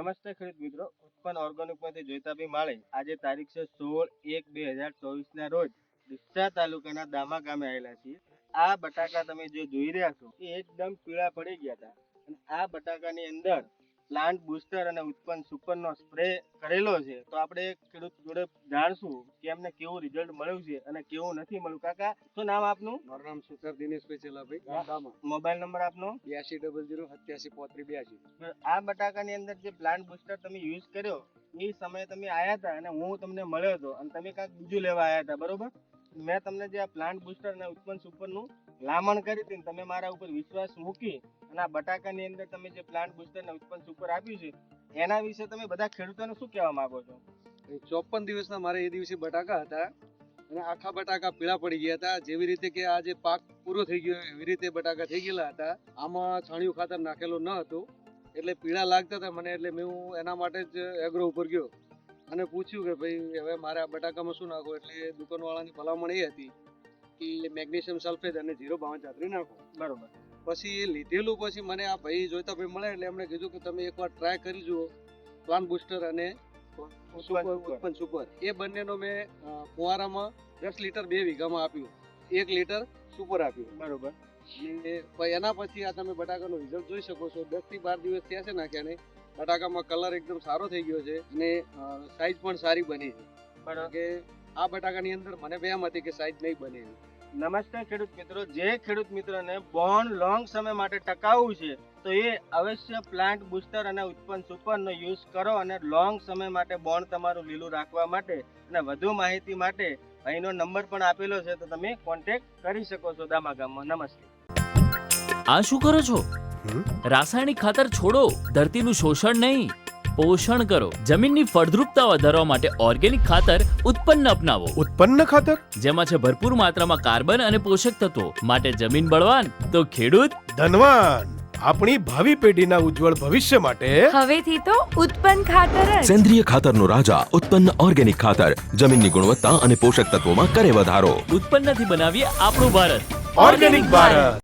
નમસ્તે ખેડૂત મિત્રો. ઉત્પન્ન ઓર્ગેનિકમાંથી જોઈતાભાઈ માળે. આજે તારીખ છે સોળ એક બે હજાર ચોવીસના રોજ ડીસા તાલુકાના દામા ગામે આવેલા છીએ. આ બટાકા તમે જે જોઈ રહ્યા છો, એ એકદમ પીળા પડી ગયા હતા. અને આ બટાકાની અંદર પ્લાન્ટ બુસ્ટર અને ઉત્પન્ન સુપરનો સ્પ્રે કરેલો છે તો આપણે ખેડૂત જોડે જાણશું કે એમને કેવું રિઝલ્ટ મળ્યું છે અને કેવું નથી મળ્યું. કાકા શું નામ આપનું? મારું નામ સુતાર દિનેશભાઈ ચેલાભાઈ મોબાઈલ નંબર આપનો? બ્યાસી ડબલ જીરો સત્યાસી પોત્રી બ્યાસી. આ બટાકાની અંદર જે પ્લાન્ટ બુસ્ટર તમે યુઝ કર્યો એ સમયે તમે આયા હતા અને હું તમને મળ્યો હતો અને તમે કાંઈક બીજું લેવા આયા હતા બરોબર? મેં તમને જે આ પ્લાન્ટ બુસ્ટર અને ઉત્પન્ન સુપરનું લામણ કરી હતી ને તમે મારા ઉપર વિશ્વાસ મૂકી અને આ બટાકાની અંદર તમે જે પ્લાન્ટ બુસ્ટર અને ઉત્પન્ન સુપર આપ્યું છે, એના વિશે તમે બધા ખેડૂતોને શું કહેવા માંગો છો? ચોપન દિવસના મારે એ દિવસે બટાકા હતા અને આખા બટાકા પીળા પડી ગયા હતા. જેવી રીતે કે આ જે પાક પૂરો થઈ ગયો એવી રીતે બટાકા થઈ ગયેલા હતા. આમાં છાણિયું ખાતર નાખેલું ન હતું એટલે પીળા લાગતા હતા મને એટલે મેં હું એના માટે જ એગ્રો ઉપર ગયો અને પૂછ્યું કે ભાઈ હવે મારે આ બટાકામાં શું નાખો એટલે દુકાનવાળાની ભલામણ એ હતી કે મેગ્નેશિયમ સલ્ફેટ અને જીરો બાવન ચાતરી નાખો. બરોબર. પછી એ લીધેલું પછી મને આ ભાઈ જોઈતા ભાઈ મળે એટલે એમણે કીધું કે તમે એકવાર ટ્રાય કરી જુઓ પ્લાન બુસ્ટર અને સુપર. ઉત્પન્ન સુપર એ બંનેનો મેં ફુવારામાં દસ લીટર બે વીઘામાં આપ્યું. એક લીટર સુપર આપ્યું. બરોબર. એના પછી આ તમે બટાકાનો રિઝલ્ટ જોઈ શકો છો. દસથી બાર દિવસ થયા છે નાખ્યાને બટાકામાં કલર એકદમ સારો થઈ ગયો છે અને સાઈઝ પણ સારી બની છે. કારણ કે આ બટાકાની અંદર મને વહેમ હતી કે સાઈઝ નહીં બને નમસ્કાર ખેડૂત મિત્રો. જે ખેડૂત મિત્રોને બોન્ડ લોંગ સમય માટે ટકાવવું છે તો એ અવશ્ય પ્લાન્ટ બુસ્ટર અને ઉત્પન્ન સુપરનો યુઝ કરો અને લોંગ સમય માટે બોન્ડ તમારું લીલું રાખવા માટે અને વધુ માહિતી માટે અહીંનો નંબર પણ આપેલો છે તો તમે કોન્ટેક્ટ કરી શકો છો દામા ગામમાં. નમસ્તે. આ શું કરો છો? રાસાયણિક ખાતર છોડો ધરતીનું શોષણ નહીં. પોષણ કરો. જમીનની ફળદ્રુપતા વધારવા માટે ઓર્ગેનિક ખાતર ઉત્પન્ન અપનાવો. ઉત્પન્ન ખાતર? જેમાં છે ભરપૂર માત્રામાં કાર્બન અને પોષક તત્વો. માટે જમીન બળવાન તો ખેડૂત? ધનવાન. આપણી ભાવિ પેઢીના ઉજ્જવળ ભવિષ્ય માટે હવેથી તો ઉત્પન્ન ખાતર જ. સેન્દ્રિય ખાતરનો રાજા ઉત્પન્ન ઓર્ગેનિક ખાતર. જમીનની ગુણવત્તા અને પોષક તત્વોમાં કરે વધારો. ઉત્પન્નથી બનાવીએ આપણું ભારત. ઓર્ગેનિક ભારત.